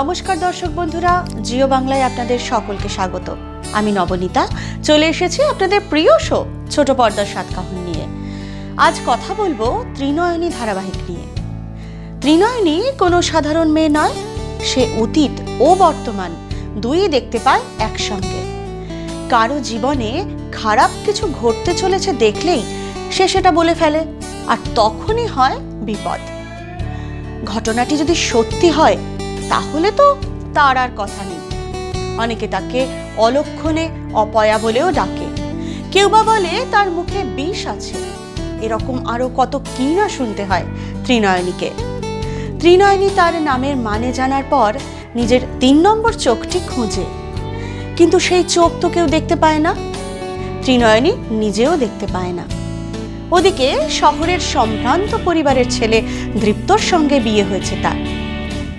নমস্কার দর্শক বন্ধুরা, জিও বাংলায় আপনাদের সকলকে স্বাগত। আমি নবনীতা, চলে এসেছি আপনাদের প্রিয় শো ছোট পর্দার সাতকাহন নিয়ে। আজ কথা বলব ত্রিনয়নী ধারাবাহিক নিয়ে। ত্রিনয়নী কোনো সাধারণ মেয়ে নয়, সে অতীত ও বর্তমান দুই দেখতে পায় একসঙ্গে। কারও জীবনে খারাপ কিছু ঘটতে চলেছে দেখলেই সে সেটা বলে ফেলে, আর তখনই হয় বিপদ। ঘটনাটি যদি সত্যি হয় তাহলে তো তার আর কথা নেই। অনেকে তাকে অলক্ষণে অপয়া বলেও ডাকে। কেউ বা বলে তার মুখে বিষ আছে। এরকম আরও কত কি না শুনতে হয় ত্রিনয়নীকে। ত্রিনয়নী তার নামের মানে জানার পর নিজের তিন নম্বর চোখটি খুঁজে। কিন্তু সেই চোখ তো কেউ দেখতে পায় না। ত্রিনয়নী নিজেও দেখতে পায় না। ওদিকে শহরের সম্ভ্রান্ত পরিবারের ছেলে দৃপ্তর সঙ্গে বিয়ে হয়েছে তার।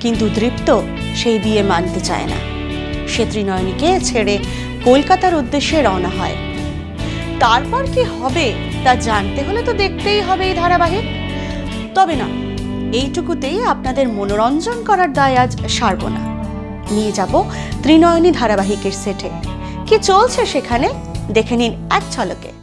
কিন্তু দৃপ্ত, সেই বিয়ে মানতে চায় না। সে ত্রিনয়নীকে ছেড়ে কলকাতার উদ্দেশ্যে রওনা হয়। তারপর কি হবে, তা জানতে হলে তো দেখতেই হবে এই ধারাবাহিক। তবে না, এইটুকুতেই আপনাদের মনোরঞ্জন করার দায় আজ সারব না নিয়ে যাব ত্রিনয়নী ধারাবাহিকের সেটে। কি চলছে সেখানে? দেখে নিন এক ঝলকে।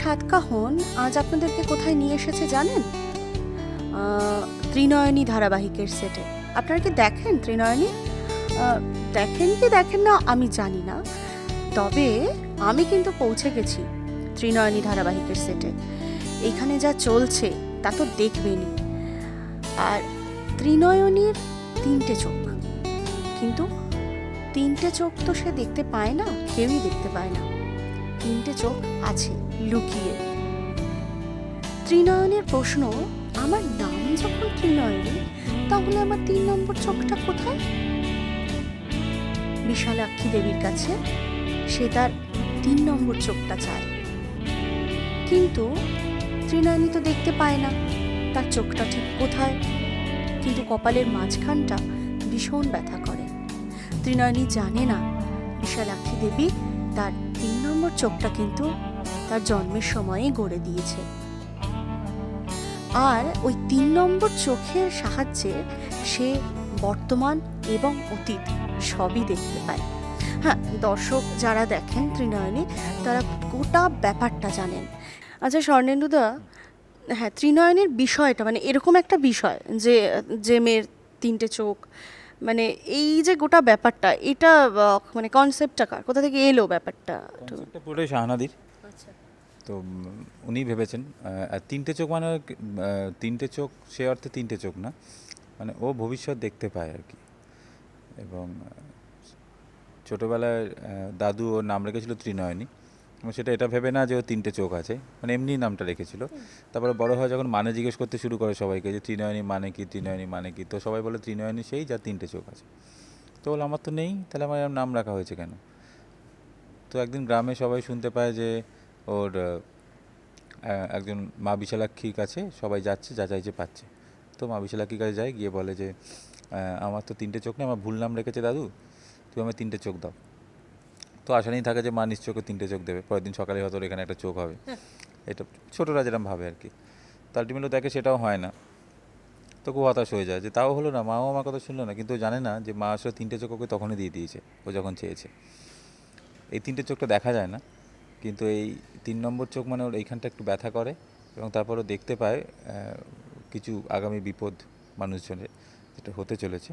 সাতকাহন আজ আপনাদেরকে কোথায় নিয়ে এসেছে জানেন? ত্রিনয়নী ধারাবাহিকের সেটে। আপনারা কি দেখেন ত্রিনয়নী? দেখেন কি দেখেন না আমি জানি না। তবে আমি কিন্তু পৌঁছে গেছি ত্রিনয়নী ধারাবাহিকের সেটে। এখানে যা চলছে, তা তো দেখবেনই। আর ত্রিনয়নীর তিনটে চোখ। কিন্তু তিনটে চোখ তো সে দেখতে পায় না, কেউই দেখতে পায় না। তিনটে চোখ আছে। লুকিয়ে। ত্রিনয়নের প্রশ্ন, আমার নাম যখন ত্রিনয়নী, তাহলে আমার তিন নম্বর চোখটা কোথায়? বিশালাক্ষী দেবীর কাছে সে তার তিন নম্বর চোখটা চায়। কিন্তু ত্রিনয়নী তো দেখতে পায় না তার চোখটা ঠিক কোথায়। কিন্তু কপালের মাঝখানটা ভীষণ ব্যথা করে। ত্রিনয়নী জানে না বিশালাক্ষী দেবী তার তিন নম্বর চোখটা কিন্তু তার জন্মের সময়ে গড়ে দিয়েছে। আর ওই তিন নম্বর চোখের সাহায্যে সে বর্তমান এবং অতীত সবই দেখতে পায়। হ্যাঁ দর্শক যারা দেখেন ত্রিনয়নী, তারা গোটা ব্যাপারটা জানেন। আচ্ছা স্বর্ণেন্দুদা হ্যাঁ ত্রিনয়নের বিষয়টা মানে এরকম একটা বিষয় যে যে মেয়ের তিনটে চোখ মানে এই যে গোটা ব্যাপারটা, এটা মানে কনসেপ্টটা কার? কোথা থেকে এলো ব্যাপারটা? পুরোটাই শাহানাদির। তো উনি ভেবেছেন আর তিনটে চোখ মানে তিনটে চোখ সে অর্থে তিনটে চোখ না মানে ও ভবিষ্যৎ দেখতে পায় আর কি। এবং ছোটোবেলায় দাদু ওর নাম রেখেছিল ত্রিনয়নী। এবং সেটা এটা ভেবে না যে ও তিনটে চোখ আছে মানে এমনি নামটা রেখেছিল। তারপরে বড় হয় যখন মানে জিজ্ঞেস করতে শুরু করে সবাইকে যে ত্রিনয়নী মানে কি ত্রিনয়নী মানে কি তো সবাই বলে ত্রিনয়নী সেই যার তিনটে চোখ আছে। তো বলে আমার তো নেই তাহলে আমার নাম রাখা হয়েছে কেন? তো একদিন গ্রামে সবাই শুনতে পায় যে ওর একজন মা বিশালাক্ষীর কাছে সবাই যাচ্ছে যা চাইছে পাচ্ছে। তো মা বিশালাক্ষীর কাছে যায় গিয়ে বলে যে আমার তো তিনটে চোখ নেই আমার ভুল নাম রেখেছে দাদু তুমি আমার তিনটে চোখ দাও। তো আশা থাকে যে মা নিশ্চয়ই তিনটে চোখ দেবে পরের দিন সকালে হয়তো ওর এখানে একটা চোখ হবে। এটা ছোটরা যেরকম ভাবে আর কি। তো আলটিমেটলি দেখে সেটাও হয় না। তো খুব হতাশ হয়ে যায় যে তাও হলো না মাও আমার কথা শুনলো না। কিন্তু জানে না যে মা আসলে তিনটে চোখ ওকে তখনই দিয়ে দিয়েছে ও যখন চেয়েছে। এই তিনটে চোখটা দেখা যায় না। কিন্তু এই তিন নম্বর চোখ মানে ওর এইখানটা একটু ব্যথা করে এবং তারপরও দেখতে পায় কিছু আগামী বিপদ মানুষজনের যেটা হতে চলেছে।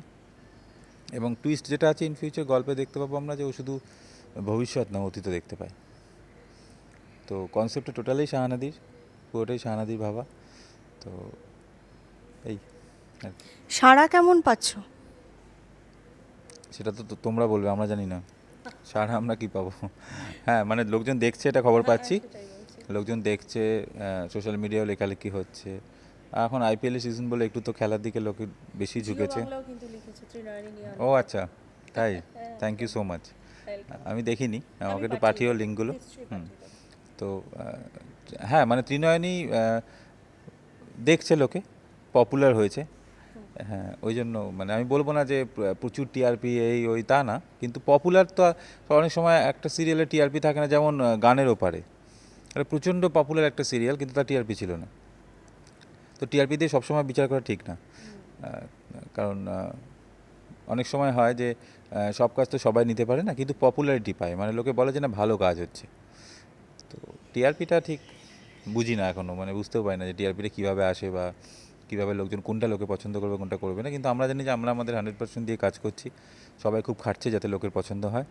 এবং টুইস্ট যেটা আছে ইন ফিউচার গল্পে দেখতে পাবো আমরা যে ও শুধু ভবিষ্যৎ না অতীত দেখতে পায়। তো কনসেপ্টটা টোটালি শাহানাদির পুরোটাই শাহানাদির ভাবা। তো এই আর কি। সাড়া কেমন পাচ্ছ? সেটা তো তোমরা বলবে আমরা জানি না। সারা আমরা কি পাবো? হ্যাঁ মানে লোকজন দেখছে এটা খবর পাচ্ছি। লোকজন দেখছে সোশ্যাল মিডিয়াও লেখালেখি হচ্ছে। এখন আইপিএল সিজন বলে একটু তো খেলার দিকে লোকে বেশি ঝুঁকেছে। ও আচ্ছা তাই? থ্যাংক ইউ সো মাচ আমি দেখিনি আমাকে একটু পাঠিও লিঙ্কগুলো হুম। তো হ্যাঁ মানে ত্রিনয়নী দেখছে লোকে পপুলার হয়েছে। হ্যাঁ ওই জন্য মানে আমি বলব না যে প্র- প্রচুর টিআরপি এই ওই তা না, কিন্তু পপুলার তো আর- অনেক সময় একটা সিরিয়ালে টিআরপি থাকে না, যেমন গানের ওপারে। এটা প্রচণ্ড পপুলার একটা সিরিয়াল কিন্তু তার টিআরপি ছিল না। তো টিআরপি দিয়ে সবসময় বিচার করা ঠিক না। কারণ অনেক সময় হয় যে সব কাজ তো সবাই নিতে পারে না, কিন্তু পপুলারিটি পায়। মানে লোকে বলে যে, না, ভালো কাজ হচ্ছে। তো টিআরপিটা ঠিক বুঝি না এখনও মানে বুঝতেও পারি না যে টিআরপিটা কীভাবে আসে বা কীভাবে লোকজন, কোনটা লোকে পছন্দ করবে, কোনটা করবে না। কিন্তু আমরা জানি যে আমরা আমাদের হান্ড্রেড পার্সেন্ট দিয়ে কাজ করছি। সবাই খুব খাটছে যাতে লোকের পছন্দ হয়।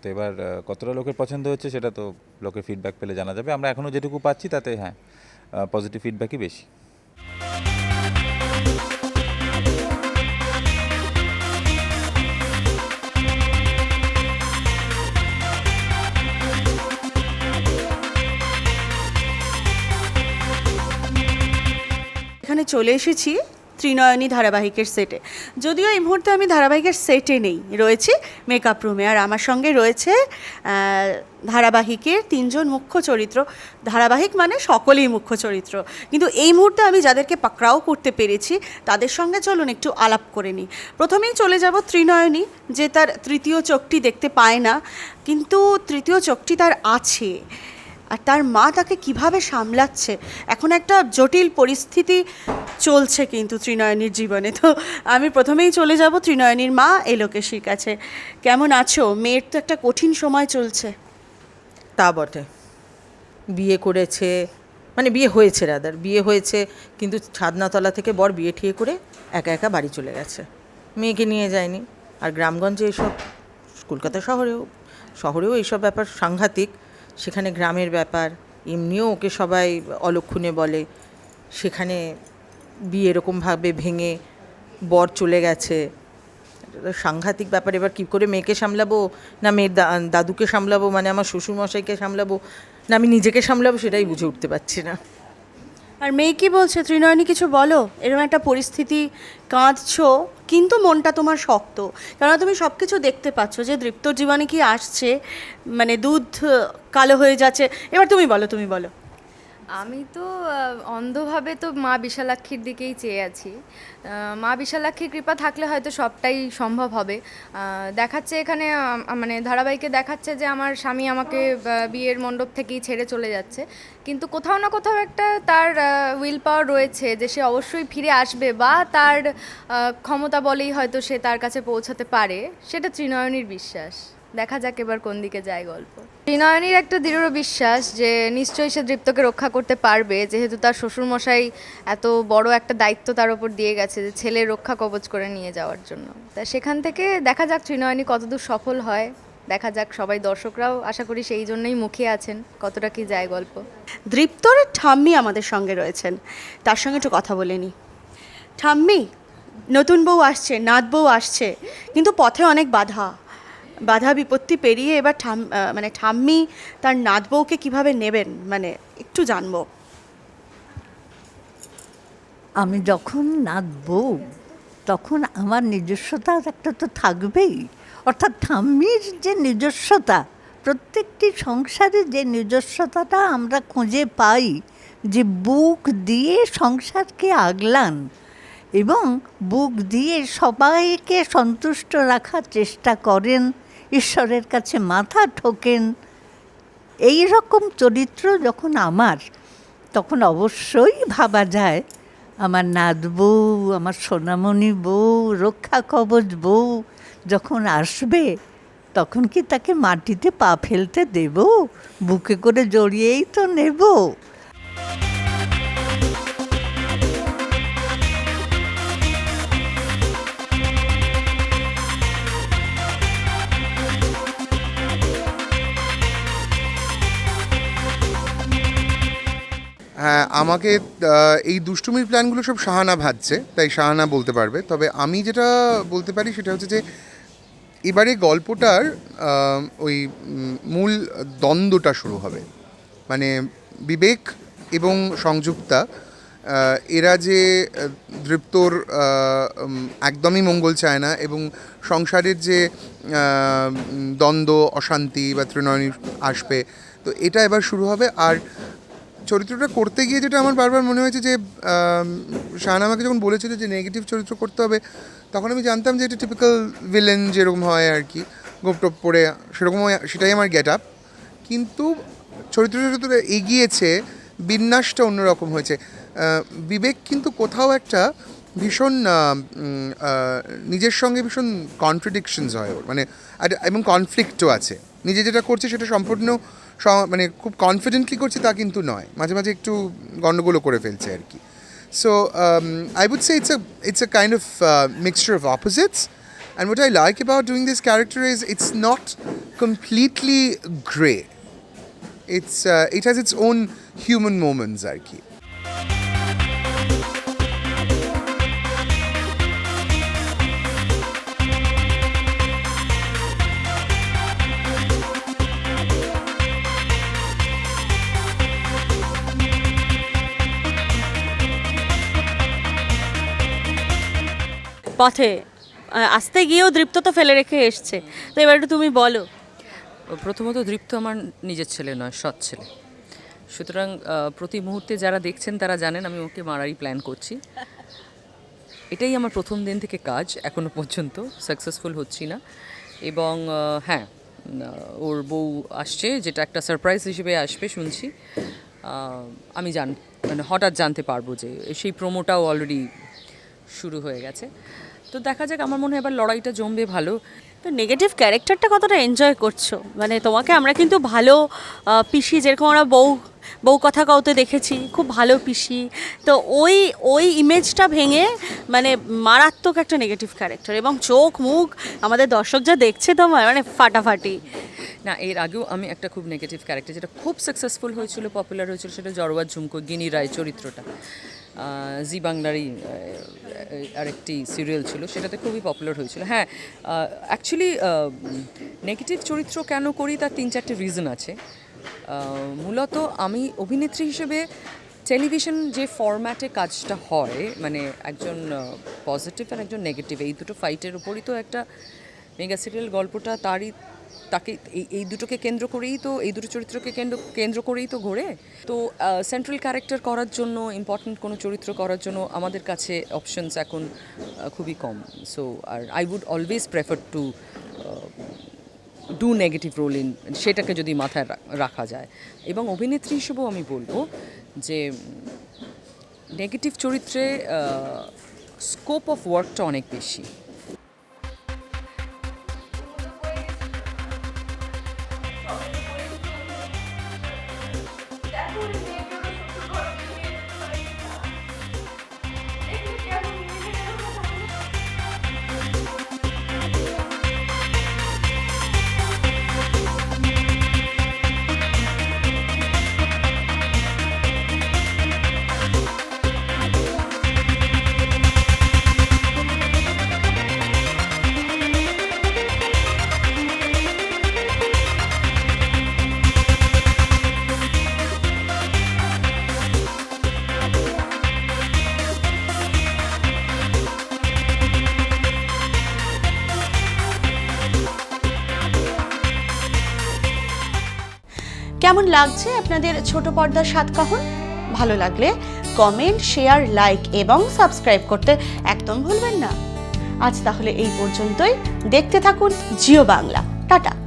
তো এবার কতটা লোকের পছন্দ হচ্ছে সেটা তো লোকের ফিডব্যাক পেলে জানা যাবে। আমরা এখনও যেটুকু পাচ্ছি তাতে হ্যাঁ পজিটিভ ফিডব্যাকই বেশি। এখানে চলে এসেছি ত্রিনয়নী ধারাবাহিকের সেটে। যদিও এই মুহূর্তে আমি ধারাবাহিকের সেটে নেই, রয়েছি মেকআপ রুমে আর আমার সঙ্গে রয়েছে ধারাবাহিকের তিনজন মুখ্য চরিত্র। ধারাবাহিক মানে সকলেই মুখ্য চরিত্র। কিন্তু এই মুহূর্তে আমি যাদেরকে পাকড়াও করতে পেরেছি, তাদের সঙ্গে চলুন একটু আলাপ করে নিই। প্রথমেই চলে যাব ত্রিনয়নী, যে তার তৃতীয় চোখটি দেখতে পায় না, কিন্তু তৃতীয় চোখটি তার আছে। আর তার মা তাকে কীভাবে সামলাচ্ছে? এখন একটা জটিল পরিস্থিতি চলছে কিন্তু ত্রিনয়নীর জীবনে। তো আমি প্রথমেই চলে যাব ত্রিনয়নীর মা এলোকেশীর কাছে। কেমন আছো? মেয়ের তো একটা কঠিন সময় চলছে। তা বটে। বিয়ে করেছে মানে বিয়ে হয়েছে রাদার বিয়ে হয়েছে কিন্তু ছাদনাতলা থেকে বর বিয়ে ঠিয়ে করে একা একা বাড়ি চলে গেছে। মেয়েকে নিয়ে যায়নি। আর গ্রামগঞ্জে এসব, কলকাতা শহরেও শহরেও এইসব ব্যাপার সাংঘাতিক। সেখানে গ্রামের ব্যাপার, এমনিও ওকে সবাই অলক্ষণে বলে। সেখানে বিয়ে এরকমভাবে ভেঙে বর চলে গেছে। সাংঘাতিক ব্যাপার। এবার কী করে মেয়েকে সামলাবো? না মেয়ের দাদুকে সামলাবো? মানে আমার শ্বশুরমশাইকে সামলাবো? না আমি নিজেকে সামলাবো? সেটাই বুঝে উঠতে পারছি না। আর মেয়ে কি বলছে? ত্রিনয়নী কিছু বলো? এরকম একটা পরিস্থিতি কাঁদছো, কিন্তু মনটা তোমার শক্ত। কেননা তুমি সব কিছু দেখতে পাচ্ছ যে দৃপ্ত জীবনে কি আসছে মানে দুধ কালো হয়ে যাচ্ছে। এবার তুমি বলো তুমি বলো। আমি তো অন্ধভাবে তো মা বিশালাক্ষীর দিকেই চেয়ে আছি। মা বিশালাক্ষীর কৃপা থাকলে হয়তো সবটাই সম্ভব হবে। দেখাচ্ছে এখানে মানে ধারাবাহিকে দেখাচ্ছে যে আমার স্বামী আমাকে বিয়ের মণ্ডপ থেকেই ছেড়ে চলে যাচ্ছে। কিন্তু কোথাও না কোথাও একটা তার উইল পাওয়ার রয়েছে যে সে অবশ্যই ফিরে আসবে বা তার ক্ষমতা বলেই হয়তো সে তার কাছে পৌঁছাতে পারে। সেটা ত্রিনয়নীর বিশ্বাস। দেখা যাক এবার কোন দিকে যায় গল্প। ত্রিনয়নীর একটা দৃঢ় বিশ্বাস যে নিশ্চয়ই সে দৃপ্তকে রক্ষা করতে পারবে, যেহেতু তার শ্বশুরমশাই এত বড় একটা দায়িত্ব তার উপর দিয়ে গেছে যে ছেলে রক্ষা কবচ করে নিয়ে যাওয়ার জন্য। তা সেখান থেকে দেখা যাক ত্রিনয়নী কতদূর সফল হয়, দেখা যাক সবাই দর্শকরাও আশা করি সেই জন্যই মুখিয়ে আছেন, কতটা কি যায় গল্প। দৃপ্তর ঠাম্মি আমাদের সঙ্গে রয়েছেন, তার সঙ্গে একটু কথা বলে নি ঠাম্মি, নতুন বউ আসছে নাত বউ আসছে, কিন্তু পথে অনেক বাধা। বাধা বিপত্তি পেরিয়ে এবার ঠাম মানে ঠাম্মি তার নাত বউকে কীভাবে নেবেন? মানে একটু জানব। আমি যখন নাচবো তখন আমার নিজস্বতা একটা তো থাকবেই। অর্থাৎ ঠাম্মির যে নিজস্বতা, প্রত্যেকটি সংসারে যে নিজস্বতাটা আমরা খুঁজে পাই, যে বুক দিয়ে সংসারকে আগলান এবং বুক দিয়ে সবাইকে সন্তুষ্ট রাখার চেষ্টা করেন ঈশ্বরের কাছে মাথা ঠোকেন। এই রকম চরিত্র যখন আমার, তখন অবশ্যই ভাবা যায়। আমার নাদ বউ, আমার সোনামণি বউ, রক্ষা কবচ বউ যখন আসবে, তখন কি তাকে মাটিতে পা ফেলতে দেব? বুকে করে জড়িয়েই তো নেব। আমাকে এই দুষ্টুমির প্ল্যানগুলো সব শাহানা ভাবছে তাই শাহানা বলতে পারবে। তবে আমি যেটা বলতে পারি সেটা হচ্ছে যে, এবারে গল্পটার ওই মূল দ্বন্দ্বটা শুরু হবে। মানে বিবেক এবং সংযুক্তা এরা যে দৃপ্তর একদমই মঙ্গল চায় না এবং সংসারের যে দ্বন্দ্ব, অশান্তি বা তৃণয়নী আসবে, তো এটা এবার শুরু হবে। আর চরিত্রটা করতে গিয়ে যেটা আমার বারবার মনে হয়েছে যে শাহানা আমাকে যখন বলেছিল যে নেগেটিভ চরিত্র করতে হবে, তখন আমি জানতাম যে এটা টিপিক্যাল ভিলেন যেরকম হয় আর কি, গোপটোপ পরে সেরকম সেটাই আমার গেট আপ কিন্তু চরিত্রটা যত এগিয়েছে, বিন্যাসটা অন্যরকম হয়েছে। বিবেক কিন্তু কোথাও একটা ভীষণ নিজের সঙ্গে ভীষণ কন্ট্রাডিকশনস হয় ওর মানে এবং কনফ্লিক্টও আছে। নিজে যেটা করছে সেটা সম্পূর্ণ মানে খুব কনফিডেন্টলি করছে তা কিন্তু নয়। মাঝে মাঝে একটু গণ্ডগোলও করে ফেলছে আর কি। So I would say it's a it's a kind of mixture of opposites and what I like about doing this character is it's not completely grey it's it has its own human moments আর কি পথে আসতে গিয়েও দৃপ্ত তো ফেলে রেখে এসছে। তো এবার একটু তুমি বলো। প্রথমত দৃপ্ত আমার নিজের ছেলে নয়, সৎ ছেলে। সুতরাং প্রতি মুহূর্তে যারা দেখছেন তারা জানেন আমি ওকে মারারই প্ল্যান করছি। এটাই আমার প্রথম দিন থেকে কাজ, এখনও পর্যন্ত। সাকসেসফুল হচ্ছি না। এবং হ্যাঁ ওর বউ আসছে, যেটা একটা সারপ্রাইজ হিসেবে আসবে, শুনছি। আমি জান মানে হঠাৎ জানতে পারব যে সেই প্রোমোটাও অলরেডি শুরু হয়ে গেছে। তো দেখা যাক, আমার মনে হয় এবার লড়াইটা জমবে ভালো। তো নেগেটিভ ক্যারেক্টারটা কতটা এনজয় করছ? মানে তোমাকে আমরা কিন্তু ভালো পিসি, যেরকম আমরা বউ বউ কথা কাউতে দেখেছি, খুব ভালো পিসি। তো ওই ওই ইমেজটা ভেঙে মানে মারাত্মক একটা নেগেটিভ ক্যারেক্টার এবং চোখ, মুখ আমাদের দর্শক যা দেখছে তোমার মানে ফাটাফাটি। না, এর আগেও আমি একটা খুব নেগেটিভ ক্যারেক্টার যেটা খুব সাকসেসফুল হয়েছিল পপুলার হয়েছিল, সেটা জড়োয়া ঝুমকো, গিনি রায় চরিত্রটা। জি বাংলারই আরেকটি সিরিয়াল ছিল, সেটাতে খুবই পপুলার হয়েছিল। হ্যাঁ অ্যাকচুয়ালি নেগেটিভ চরিত্র কেন করি তার তিন চারটে রিজন আছে। মূলত আমি অভিনেত্রী হিসেবে টেলিভিশন যে ফরম্যাটে কাজটা হয় মানে একজন পজিটিভ আর একজন নেগেটিভ এই দুটো ফাইটের উপরই তো একটা মেগা সিরিয়াল গল্পটা, তারই তাকে এই এই দুটোকে কেন্দ্র করেই তো, এই দুটো চরিত্রকে কেন্দ্র কেন্দ্র করেই তো ঘোরে। তো সেন্ট্রাল ক্যারেক্টার করার জন্য ইম্পর্ট্যান্ট কোনো চরিত্র করার জন্য আমাদের কাছে অপশনস এখন খুবই কম। So R I would always prefer to do negative role in সেটাকে যদি মাথায় রাখা যায়। এবং অভিনেত্রী হিসেবেও আমি বলব যে নেগেটিভ চরিত্রে স্কোপ অফ ওয়ার্কটা অনেক বেশি। কেমন লাগছে আপনাদের ছোট পর্দার সাতকাহন ভালো লাগলে কমেন্ট শেয়ার লাইক এবং সাবস্ক্রাইব করতে একদম ভুলবেন না। আজ তাহলে এই পর্যন্তই। দেখতে থাকুন জিও বাংলা। টাটা।